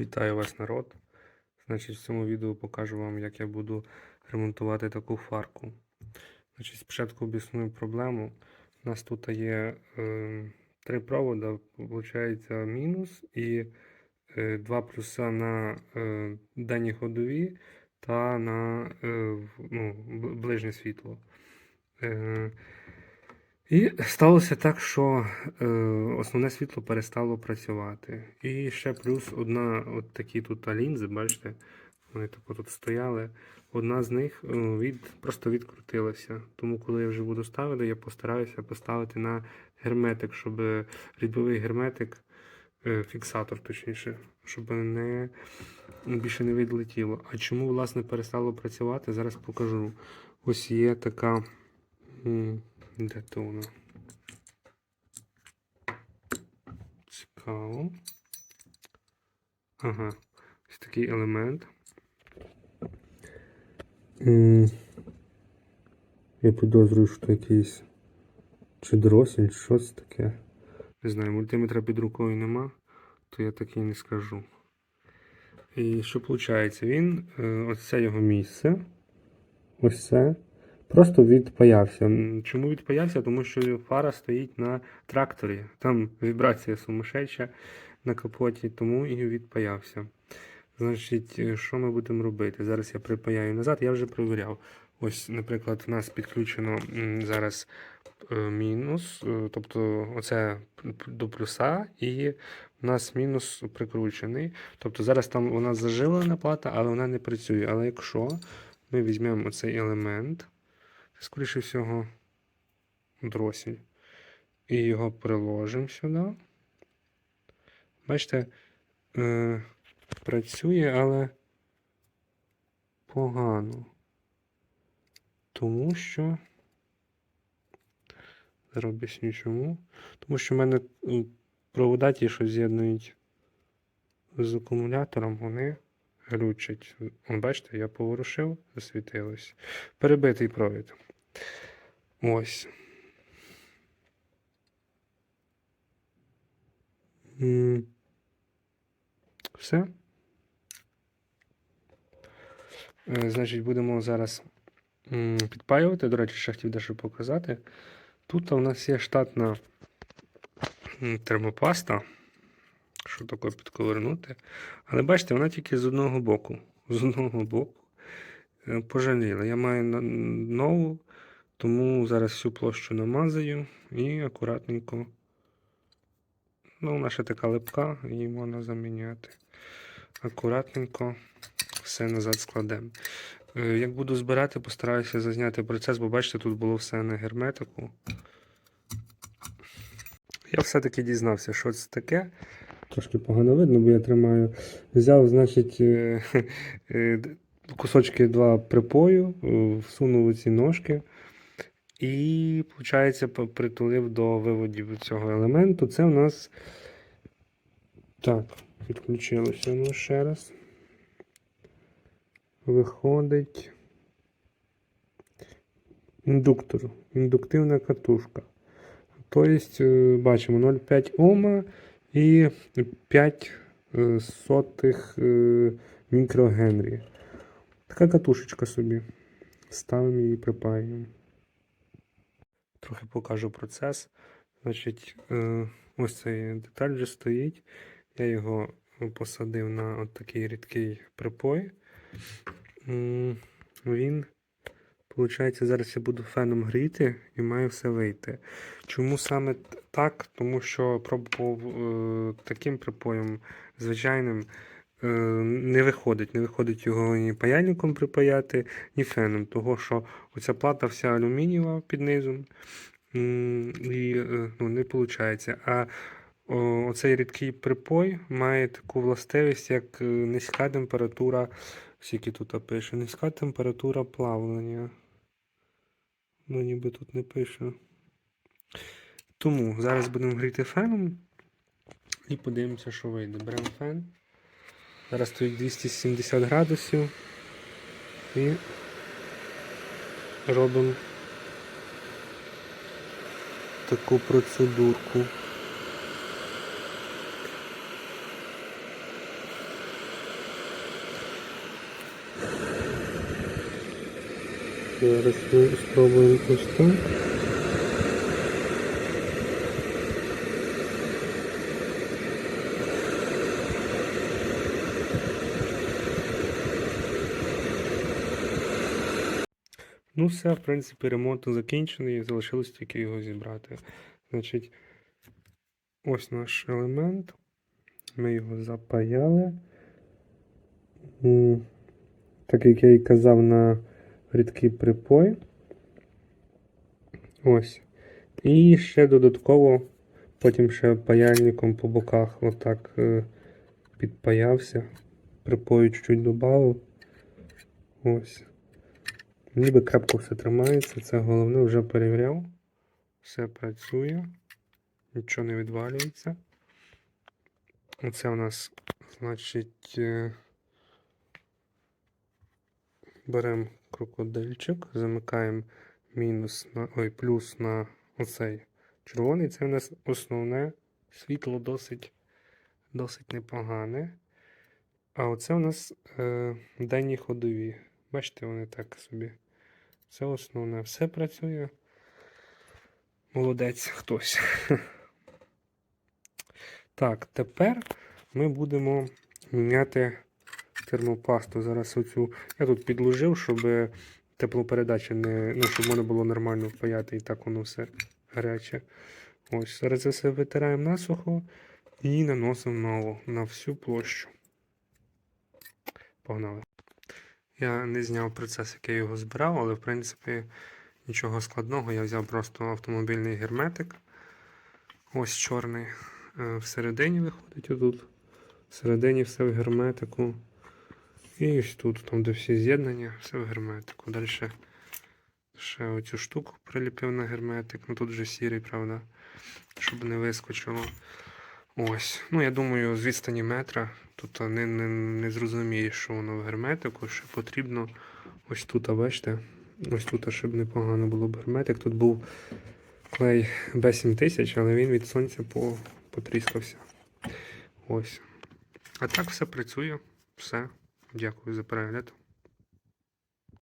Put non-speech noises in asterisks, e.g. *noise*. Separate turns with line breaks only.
Вітаю вас, народ. Значить, в цьому відео покажу вам, як я буду ремонтувати таку фарку. Значить, спочатку об'ясню проблему. У нас тут є е, три провода, виходить мінус і е, два плюса на е, денні ходові та на е, ну, ближнє світло. Е, і сталося так, що е, основне світло перестало працювати. І ще плюс одна, от такі тут лінзи, бачите, вони тако тут стояли. Одна з них е, від, просто відкрутилася. Тому, коли я вже буду ставити, я постараюся поставити на герметик, щоб рідьбовий герметик, е, фіксатор точніше, щоб не більше не відлетіло. А чому, власне, перестало працювати, зараз покажу. Ось є така. Де то вона? Цікаво. Ага. Ось такий елемент. Я підозрюю, що якийсь чи дросіль, чи щось таке. Не знаю, мультиметра під рукою нема, то я так і не скажу. І що виходить? Він, е, ось це його місце. Ось це. Просто відпаявся. Чому відпаявся? Тому що фара стоїть на тракторі. Там вібрація сумасшедша на капоті, тому і відпаявся. Значить, е, що ми будемо робити? Зараз я припаяю назад, я вже перевіряв. Ось, наприклад, у нас підключено зараз е, мінус, е, тобто оце до плюса, і у нас мінус прикручений. Тобто зараз там у нас зажилена плата, але вона не працює. Але якщо ми візьмемо оцей елемент, скоріше всього, дросель, і його приложимо сюди. Бачите, е, працює, але погано. Тому що. Зараз об'ясню. Тому що в мене е, провода ті, що з'єднують з акумулятором, вони глючать. Бачите, я поворушив, засвітилось. Перебитий провід. Ось. Все. Е, Значить, будемо зараз підпаювати. До речі, ще хотів дещо показати. Тут у нас є штатна термопаста. Що таке підковернути. Але бачите, вона тільки з одного боку. З одного боку. Е, Пожаліла. Я маю нову, тому зараз всю площу намазаю і акуратненько. Ну, вона ще така липка, її можна заміняти. Акуратненько все назад складемо. Е, Як буду збирати, постараюся зазняти процес, бо бачите, тут було все на герметику. Я все-таки дізнався, що це таке. Трошки погано видно, бо я тримаю. Взяв, значить, е, *laughs* кусочки два припою, е, всунув у ці ножки. І, виходить, притулив до виводів цього елементу. Це у нас. Так, підключилося воно ще раз. Виходить. Індуктор. Індуктивна катушка. Тобто, е, бачимо 0,5 Ома і 5 е, сотих мікрогенрі. Така катушечка собі. Ставимо її, припаюємо. Трохи покажу процес. Значить, е, ось цей деталь вже стоїть. Я його посадив на от такий рідкий припой. Він, виходить, зараз я буду феном гріти і має все вийти. Чому саме так? Тому що пробував е, таким припоєм звичайним не виходить. Не виходить його ні паяльником припаяти, ні феном. Того, що оця плата вся алюмінієва під низом. І е, ну, не виходить. А оцей рідкий припой має таку властивість, як е, низька температура, скільки тут пише, низька температура плавлення. Ну, ніби тут не пише. Тому зараз будемо гріти феном і подивимося, що вийде. Беремо фен. Зараз стоїть 270 градусів і робимо таку процедурку. Зараз ми спробуємо ось так. Ну, все, в принципі, ремонт закінчений, залишилось тільки його зібрати. Значить, ось наш елемент. Ми його запаяли. Так як я і казав на рідкий припой. Ось. І ще додатково, потім ще паяльником по боках отак е, підпаявся. Припою чуть-чуть додав. Ось. Ніби крепко все тримається, це головне вже перевіряв. Все працює, нічого не відвалюється. Оце у нас, значить, е, беремо крокодильчик, замикаємо мінус на, ой, плюс на оцей червоний. Це у нас основне світло досить, досить непогане. А оце у нас е, денні ходові. Бачите, вони так собі. Це основне. Все працює. Молодець хтось. *laughs* Так, тепер ми будемо міняти термопасту. Зараз оцю. Я тут підложив, щоб теплопередача не. Ну, щоб воно було нормально впаяти і так воно все гаряче. Ось, зараз це все витираємо насухо і наносимо нову на всю площу. Погнали. Я не зняв процес, як я його збирав, але в принципі нічого складного. Я взяв просто автомобільний герметик. Ось чорний. Е, Всередині виходить отут. Всередині все в герметику. І ось тут, там, де всі з'єднання, все в герметику. Далі ще оцю штуку приліпив на герметик. Ну тут вже сірий, правда, щоб не вискочило. Ось. Ну, я думаю, з відстані метра тут не, не, не зрозумієш, що воно в герметику, що потрібно ось тут, а бачите, ось тут, щоб непогано було б герметик. Тут був клей B7000, але він від сонця по, потріскався. Ось. А так все працює. Все. Дякую за перегляд.